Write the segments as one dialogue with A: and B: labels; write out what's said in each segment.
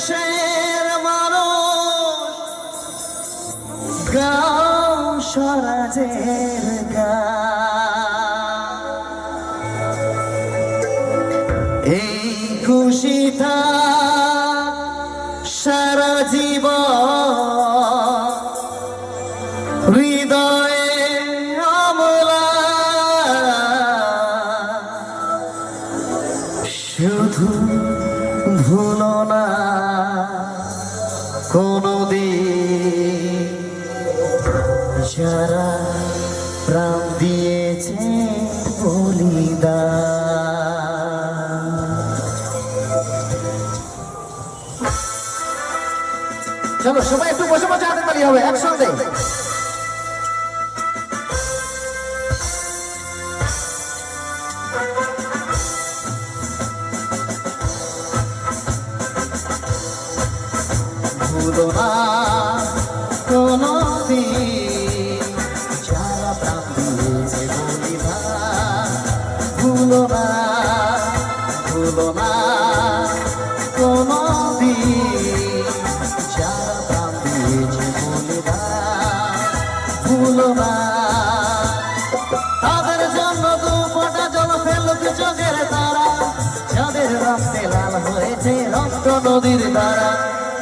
A: দেশের মানুষ। গাও স্বরাজের এই খুশিটা সারা জীবন। হৃদয়ে অমলা শুধু কোনদিন যারা প্রাণ দিয়েছে বলিদান। চলো সবাই একটু বসে বসে হাতে তালি হবে একসঙ্গে। ভুলো না কোনো দিন যারা প্রাণ দিয়েছে বলিদান ভুলো না ভুলো না কোনো দিন যারা প্রাণ বলিদান ভুলো না তাদের জন্য তারা লাল হয়েছে রক্ত নদীর দ্বারা।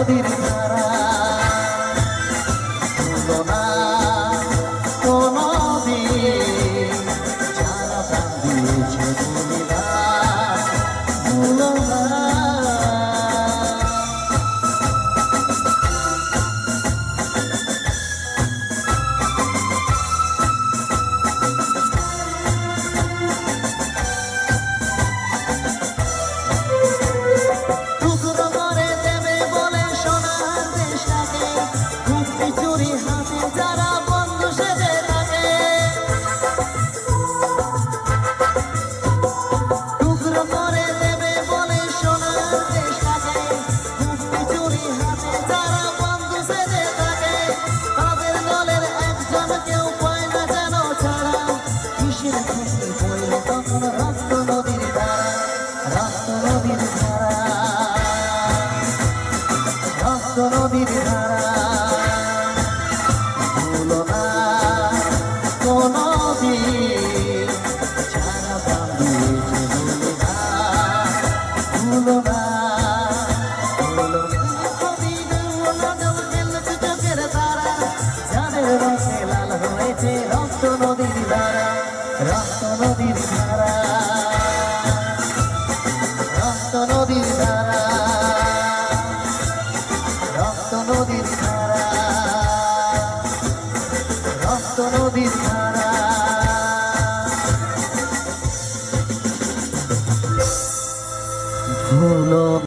A: রক্ত সেজে থাকে। তাদের দলের একজন কেউ রক্ত